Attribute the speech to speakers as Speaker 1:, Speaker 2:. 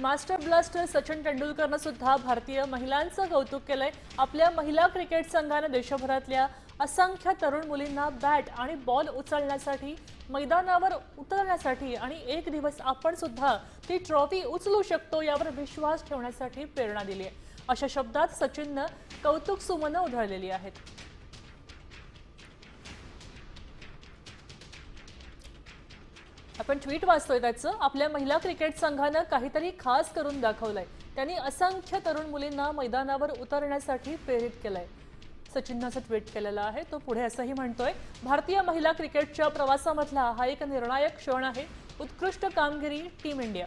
Speaker 1: Master blaster Sachin तेंडुलकरनं सुद्धा भारतीय महिलांचं कौतुक केलंय. आपल्या महिला क्रिकेट संघानं देशभरातल्या असंख्य तरुण मुलींना बॅट आणि बॉल उचलण्यासाठी मैदानावर उतरण्यासाठी आणि एक दिवस आपण सुद्धा ती ट्रॉफी उचलू शकतो यावर विश्वास ठेवण्यासाठी प्रेरणा दिली आहे अशा शब्दात सचिननं कौतुक सुमनं उधळलेली आहेत. आपण ट्विट वाचतोय त्याचं. आपल्या महिला क्रिकेट संघानं काहीतरी खास करून दाखवलंय. त्यांनी असंख्य तरुण मुलींना मैदानावर उतरण्यासाठी प्रेरित केलंय. सचिननं असं ट्विट केलेलं आहे. तो पुढे असंही म्हणतोय भारतीय महिला क्रिकेटच्या प्रवासामधला हा एक निर्णायक क्षण आहे. उत्कृष्ट कामगिरी टीम इंडिया